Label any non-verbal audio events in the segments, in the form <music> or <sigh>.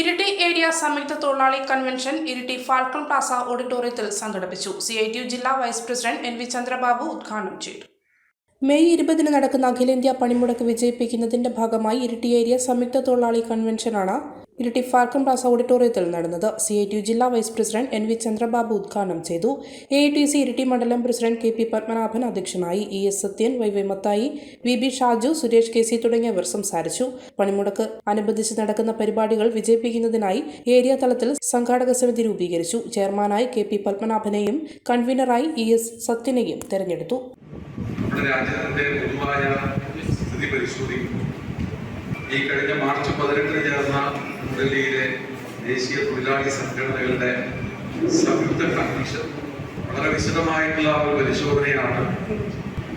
Iritty area സംയുക്ത തൊഴിലാളി convention Iritty falcon plaza ഓഡിറ്റോറിയത്തിൽ സംഘടിപ്പിച്ചു. സി ജില്ലാ vice president N V Chandrababu ഉദ്ഘാടനം ചെയ്തു. മെയ് ഇരുപതിന് നടക്കുന്ന അഖിലേന്ത്യാ പണിമുടക്ക് വിജയിപ്പിക്കുന്നതിന്റെ ഭാഗമായി ഇരിട്ടി ഏരിയ സംയുക്ത തൊഴിലാളി കൺവെൻഷനാണ് ഇരിട്ടി ഫാൽക്കൺ പ്ലാസ ഓഡിറ്റോറിയത്തിൽ നടന്നത്. സി ഐ ടി ജില്ലാ vice president N V Chandrababu ഉദ്ഘാടനം ചെയ്തു. A I T C Iritty മണ്ഡലം പ്രസിഡന്റ് കെ പി പത്മനാഭൻ അധ്യക്ഷനായി E S Sathyan Y Y Mathai V B Shaju Suresh K C തുടങ്ങിയവർ സംസാരിച്ചു. പണിമുടക്ക് അനുബന്ധിച്ച് നടക്കുന്ന പരിപാടികൾ വിജയിപ്പിക്കുന്നതിനായി ഏരിയ തലത്തിൽ സംഘാടക സമിതി രൂപീകരിച്ചു. ചെയർമാനായി കെ പി പത്മനാഭനെയും കൺവീനറായി ഇ എസ് സത്യനെയും തെരഞ്ഞെടുത്തു. നമ്മുടെ രാജ്യത്തിന്റെ പൊതുവായ സ്ഥിതി പരിശോധിക്കുന്നു. ഈ കഴിഞ്ഞ മാർച്ച് പതിനെട്ടിന് ചേർന്ന ന്യൂഡൽഹിയിലെ ദേശീയ തൊഴിലാളി സംഘടനകളുടെ സംയുക്ത കമ്മീഷൻ വളരെ വിശദമായിട്ടുള്ള ഒരു പരിശോധനയാണ്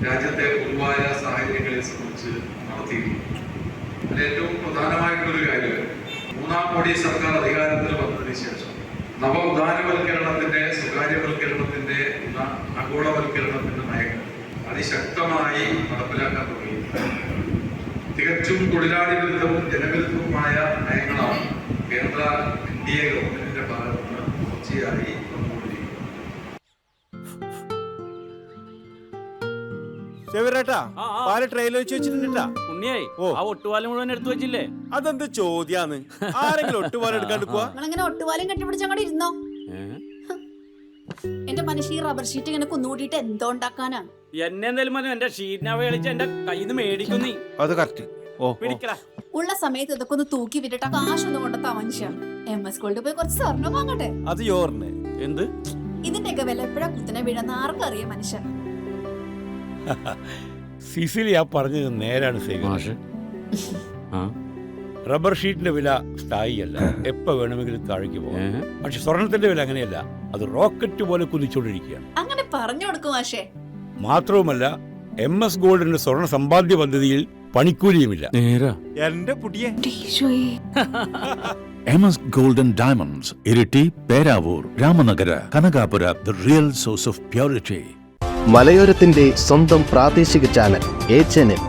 രാജ്യത്തെ പൊതുവായ സാഹചര്യങ്ങളെ സംബന്ധിച്ച് നടത്തിയിരിക്കുന്നത്. അതിൽ ഏറ്റവും പ്രധാനമായിട്ടുള്ളൊരു കാര്യം മൂന്നാം കോടി സർക്കാർ അധികാരത്തിൽ വന്നതിന് ശേഷം നവ ഉദാരവൽക്കരണത്തിന്റെ സ്വകാര്യവൽക്കരണത്തിന്റെ ആഗോളവൽക്കരണത്തിന്റെ നയങ്ങൾ അതിശക്തമായി നടപ്പിലാക്കാൻ തുടങ്ങി തികച്ചും തൊഴിലാളി വിരുദ്ധവും ജനവിരുദ്ധവുമായ നയങ്ങളാണ് കേന്ദ്ര എൻ ഡി എ ഗവൺമെന്റിന്റെ ഭാഗത്ത് നിന്ന് തുടർച്ചയായി. പാൽ വെച്ച് വെച്ചിട്ടുണ്ടാ ഉണ്ണിയായി ആ ഒട്ടുപാലം മുഴുവൻ എടുത്തു വെച്ചില്ലേ? അതെന്ത് ചോദ്യാന്ന്? ആരെങ്കിലും ഒട്ടുപാലം ഒട്ടുപാലും ഇരുന്നോ? എന്റെ മനുഷ്യ ഈ റബ്ബർ ഷീറ്റ് ഇങ്ങനെ കുന്നുകൂട്ടിയിട്ട് എന്തോ ഉണ്ടാക്കാനാ? എന്നെ എന്തായാലും മതി എന്റെ ഷീറ്റിനെ കളിച്ച് എന്റെ കയ്യിൽ നിന്ന് മേടിക്കും നീ. അത് കറക്റ്റ് ഓ പിടിക്കടാ. ഉള്ള സമയത്ത് ഇതൊക്കെ ഒന്ന് തൂക്കി വിട്ടിട്ട് ആ കാശൊന്നും കൊണ്ടെത്താ മനുഷ്യ എം എസ് സ്കൂളിൽ പോയി കുറച്ച് സ്വർണം വാങ്ങട്ടെ? അത് യോറിന് എന്ത്? ഇതിന്റെയൊക്കെ വില എപ്പോഴാ കുത്തിനെ വീഴുന്ന ആർക്കും അറിയാം മനുഷ്യ. <laughs> സിസിലി ആ പറഞ്ഞത് നേരാണ് സേവി റബ്ബർ ഷീറ്റിന്റെ വില സ്ഥായിയല്ല. എപ്പോ വേണമെങ്കിലും താഴേക്ക് പോകാം. പക്ഷെ സ്വർണത്തിന്റെ വില അങ്ങനെയല്ല. അത് റോക്കറ്റ് പോലെ കുതിച്ചുകൊണ്ടിരിക്കുകയാണ്. അങ്ങനെ പറഞ്ഞു കൊടുക്കും ആശേ മാത്രവുമല്ല എം എസ് ഗോൾഡിന്റെ സ്വർണ സമ്പാദ്യ പദ്ധതിയിൽ പണിക്കൂലിയുമില്ല. നേരാ. എന്റെ പുടിയെ. <laughs> M S golden diamonds Iritty Peravoor Ramanagara Kanakapura the real source of purity. മലയോരത്തിന്റെ സ്വന്തം പ്രാദേശിക ചാനൽ എ ചാനൽ.